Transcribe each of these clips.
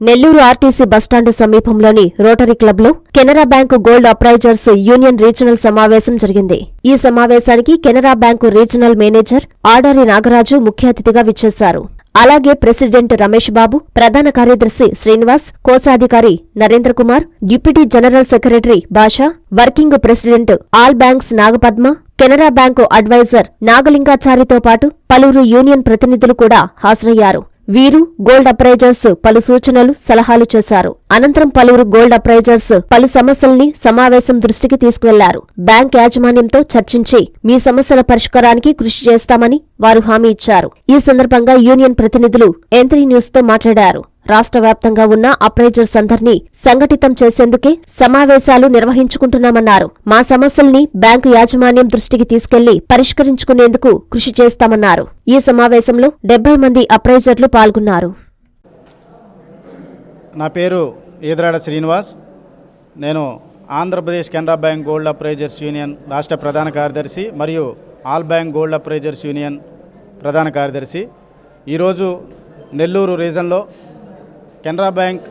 Nellore RTC bus stand సమీపంలోని rotary క్లబ్లో Canara bank gold appraisers union regional సమావేశం జరిగింది. ఈ సమావేశానికి Canara bank regional manager Adari Nagaraju ముఖ్య అతిథిగా విచ్చేశారు. అలాగే ప్రెసిడెంట్ రమేష్ బాబు ప్రధాన కార్యదర్శి శ్రీనివాస్ కోశాధికారి Narendra Kumar deputy general secretary Basha working president all banks Nagapadma Canara bank adviser నాగలింగాచారితో పాటు పలువురు యూనియన్ ప్రతినిధులు కూడా హాజరయ్యారు. వీరు గోల్డ్ అప్రైజర్స్ పలు సూచనలు సలహాలు చేశారు. అనంతరం పలువురు గోల్డ్ అప్రైజర్స్ పలు సమస్యల్ని సమావేశం దృష్టికి తీసుకువెళ్ళారు. బ్యాంక్ యాజమాన్యంతో చర్చించి మీ సమస్యల పరిష్కారానికి కృషి చేస్తామని వారు హామీ ఇచ్చారు. ఈ సందర్భంగా యూనియన్ ప్రతినిధులు ఎంత్రీ న్యూస్తో మాట్లాడారు. రాష్ట్ర వ్యాప్తంగా ఉన్న అప్రైజర్స్ అందర్నీ సంఘటితం చేసేందుకే సమావేశాలు నిర్వహించుకుంటున్నామన్నారు. మా సమస్యల్ని బ్యాంకు యాజమాన్యం దృష్టికి తీసుకెళ్ళి పరిష్కరించుకునేందుకు కృషి చేస్తామన్నారు. ఈ సమావేశంలో డెబ్బై మంది అప్రైజర్లు పాల్గొన్నారు. నా పేరు ఈదరాడ శ్రీనివాస్. నేను Andhra Pradesh Canara bank gold appraisers union రాష్ట్ర ప్రధాన కార్యదర్శి మరియు all bank gold appraisers union ప్రధాన కార్యదర్శి. ఈరోజు Nellore రీజన్లో Canara bank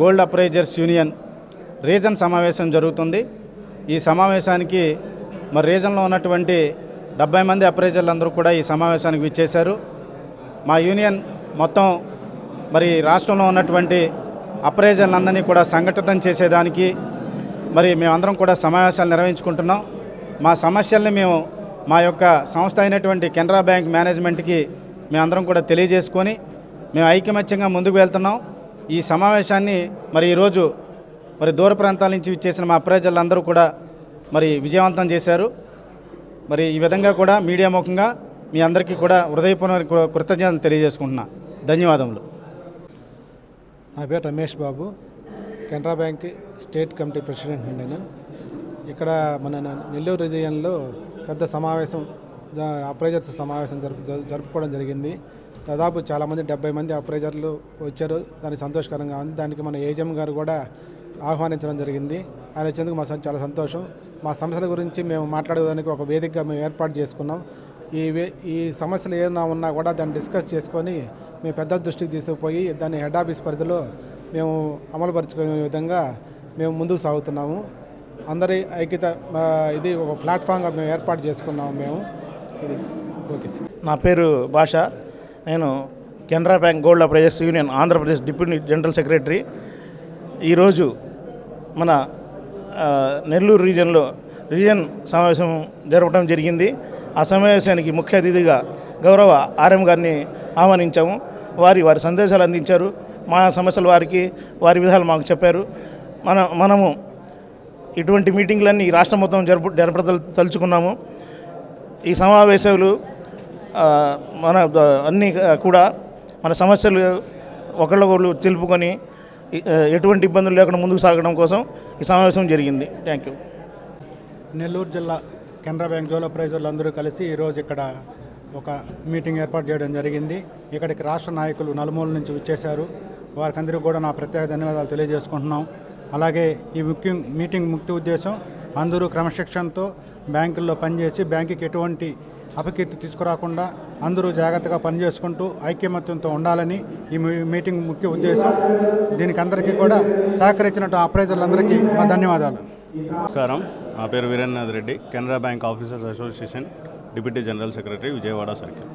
gold appraisers union region సమావేశం జరుగుతుంది. ఈ సమావేశానికి మరి రీజన్లో ఉన్నటువంటి డెబ్బై మంది అప్రైజర్లు అందరూ కూడా ఈ సమావేశానికి విచ్చేశారు. మా యూనియన్ మొత్తం మరి రాష్ట్రంలో ఉన్నటువంటి అప్రైజర్లందరినీ కూడా సంఘటితం చేసేదానికి మరి మేమందరం కూడా సమావేశాలు నిర్వహించుకుంటున్నాం. మా సమస్యల్ని మేము మా యొక్క సంస్థ అయినటువంటి కెనరా బ్యాంక్ మేనేజ్మెంట్కి మేమందరం కూడా తెలియజేసుకొని మేము ఐకమత్యంగా ముందుకు వెళ్తున్నాం. ఈ సమావేశాన్ని మరి ఈరోజు మరి దూర ప్రాంతాల నుంచి చేసిన మా ప్రజలందరూ కూడా మరి విజయవంతం చేశారు. మరి ఈ విధంగా కూడా మీడియా ముఖంగా మీ అందరికీ కూడా హృదయపూర్వక కృతజ్ఞతలు తెలియజేసుకుంటున్నా. ధన్యవాదములు. నా పేరు Ramesh Babu. Canara bank state committee president నేను. ఇక్కడ మన నెల్లూరు రిజయంలో పెద్ద సమావేశం అప్రైజర్స్ సమావేశం జరుపు జరుపుకోవడం జరిగింది. దాదాపు చాలామంది డెబ్బై మంది అప్రైజర్లు వచ్చారు. దానికి సంతోషకరంగా ఉంది. దానికి మన ఏజెం గారు కూడా ఆహ్వానించడం జరిగింది. ఆయన వచ్చేందుకు మా చాలా సంతోషం. మా సమస్యల గురించి మేము మాట్లాడేదానికి ఒక వేదికగా మేము ఏర్పాటు చేసుకున్నాం. ఈ వే ఈ సమస్యలు ఏదైనా ఉన్నా కూడా దాన్ని డిస్కస్ చేసుకొని మేము పెద్ద దృష్టికి తీసుకుపోయి దాన్ని హెడ్ ఆఫీస్ పరిధిలో మేము అమలుపరుచుకునే విధంగా మేము ముందుకు సాగుతున్నాము. అందరి ఐక్యత ఇది ఒక ప్లాట్ఫామ్గా మేము ఏర్పాటు చేసుకున్నాము మేము. ఇది ఓకే సార్. నా పేరు భాష. నేను Canara bank gold appraisers union Andhra Pradesh deputy general secretary. ఈరోజు మన నెల్లూరు రీజన్లో రీజన్ సమావేశం జరపడం జరిగింది. ఆ సమావేశానికి ముఖ్య అతిథిగా గౌరవ ఆర్ఎం గారిని ఆహ్వానించాము. వారి వారి సందేశాలు అందించారు. మా సమస్యలు వారికి వారి విధాలు మాకు చెప్పారు. మన మనము ఇటువంటి మీటింగ్లన్నీ ఈ రాష్ట్రం మొత్తం జరుపు జరపదలు తలుచుకున్నాము. ఈ సమావేశాలు మన అన్నీ కూడా మన సమస్యలు ఒకళ్ళొకళ్ళు తెలుపుకొని ఎటువంటి ఇబ్బందులు లేకుండా ముందుకు సాగడం కోసం ఈ సమావేశం జరిగింది. థ్యాంక్ యూ నెల్లూరు జిల్లా కెనరా బ్యాంక్ జోలో ప్రైజర్లు అందరూ కలిసి ఈరోజు ఇక్కడ ఒక మీటింగ్ ఏర్పాటు చేయడం జరిగింది. ఇక్కడికి రాష్ట్ర నాయకులు నలుమూల నుంచి వచ్చేశారు. వారికి అందరికీ కూడా నా ప్రత్యేక ధన్యవాదాలు తెలియజేసుకుంటున్నాం. అలాగే ఈ ముఖ్య మీటింగ్ ముఖ్య ఉద్దేశం అందరూ క్రమశిక్షణతో బ్యాంకుల్లో పనిచేసి బ్యాంకుకి ఎటువంటి అపకీర్తి తీసుకురాకుండా అందరూ జాగ్రత్తగా పనిచేసుకుంటూ ఐక్యమత్యంతో ఉండాలని ఈ మీ- మీటింగ్ ముఖ్య ఉద్దేశం. దీనికి అందరికీ కూడా సహకరించినట్టు అప్రైజర్లందరికీ మా ధన్యవాదాలు. నమస్కారం. నా పేరు Veerendranath Reddy Canara bank officers association deputy general secretary Vijayawada circle.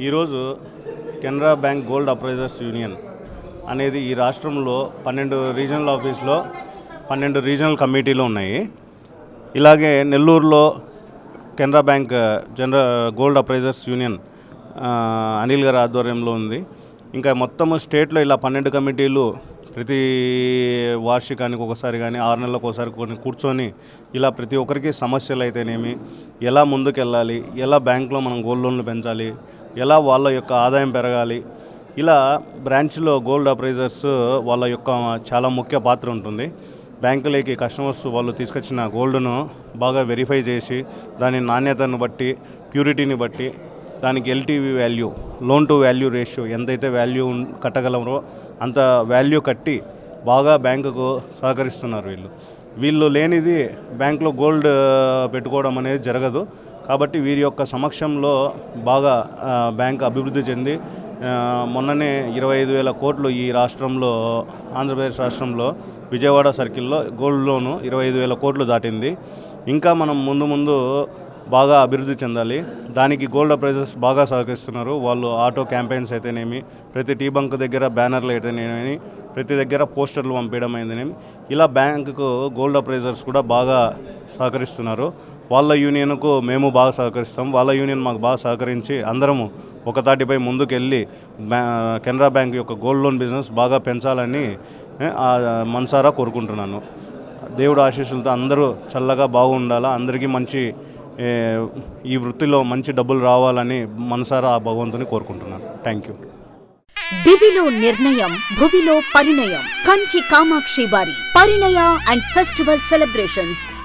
ఈరోజు Canara bank gold appraisers union అనేది ఈ రాష్ట్రంలో పన్నెండు రీజనల్ ఆఫీస్లో పన్నెండు రీజనల్ కమిటీలు ఉన్నాయి. ఇలాగే నెల్లూరులో Canara bank general gold appraisers union Anil garu ఆధ్వర్యంలో ఉంది. ఇంకా మొత్తము స్టేట్లో ఇలా పన్నెండు కమిటీలు ప్రతి వార్షికానికి ఒకసారి కానీ ఆరు నెలలకు ఒకసారి కొన్ని కూర్చొని ఇలా ప్రతి ఒక్కరికి సమస్యలు అయితేనేమి ఎలా ముందుకెళ్ళాలి ఎలా బ్యాంకులో మనం గోల్డ్ లోన్లు పెంచాలి ఎలా వాళ్ళ యొక్క ఆదాయం పెరగాలి ఇలా బ్రాంచ్లో గోల్డ్ అప్రైజర్స్ వాళ్ళ యొక్క చాలా ముఖ్య పాత్ర ఉంటుంది. బ్యాంకులకి కస్టమర్స్ వాళ్ళు తీసుకొచ్చిన గోల్డ్ను బాగా వెరిఫై చేసి దాని నాణ్యతను బట్టి ప్యూరిటీని బట్టి దానికి LTV value loan to value ratio ఎంతైతే వాల్యూ కట్టగలమో అంత వాల్యూ కట్టి బాగా బ్యాంకుకు సహకరిస్తున్నారు వీళ్ళు. వీళ్ళు లేనిది బ్యాంకులో గోల్డ్ పెట్టుకోవడం అనేది జరగదు. కాబట్టి వీరి యొక్క సమక్షంలో బాగా బ్యాంక్ అభివృద్ధి చెంది మొన్ననే ఇరవై ఐదు వేల కోట్లు ఈ రాష్ట్రంలో ఆంధ్రప్రదేశ్ రాష్ట్రంలో విజయవాడ సర్కిల్లో గోల్డ్ లోను ఇరవై ఐదు వేల కోట్లు దాటింది. ఇంకా మనం ముందు ముందు బాగా అభివృద్ధి చెందాలి. దానికి గోల్డ్ ప్రైజెస్ బాగా సహకరిస్తున్నారు. వాళ్ళు ఆటో క్యాంపెయిన్స్ అయితేనేమి ప్రతి టీ బంక్ దగ్గర బ్యానర్లు అయితేనేమి ప్రతి దగ్గర పోస్టర్లు పంపించడం అయితేనేమి ఇలా బ్యాంకుకు గోల్డ్ అప్రైజర్స్ కూడా బాగా సహకరిస్తున్నారు. వాళ్ళ యూనియన్కు మేము బాగా సహకరిస్తాం. వాళ్ళ యూనియన్ మాకు బాగా సహకరించి అందరము ఒకతాటిపై ముందుకెళ్ళి కెనరా బ్యాంక్ యొక్క గోల్డ్ లోన్ బిజినెస్ బాగా పెంచాలని మనసారా కోరుకుంటున్నాను. దేవుడు ఆశీస్సులతో అందరూ చల్లగా బాగుండాలా అందరికీ మంచి ఈ వృత్తిలో మంచి డబ్బులు రావాలని మనసారా ఆ భగవంతుని కోరుకుంటున్నాను. Thank you. దివిలో నిర్ణయం భువిలో పరిణయం. కంచి కామాక్షి వారి పరిణయ అండ్ ఫెస్టివల్ సెలబ్రేషన్స్.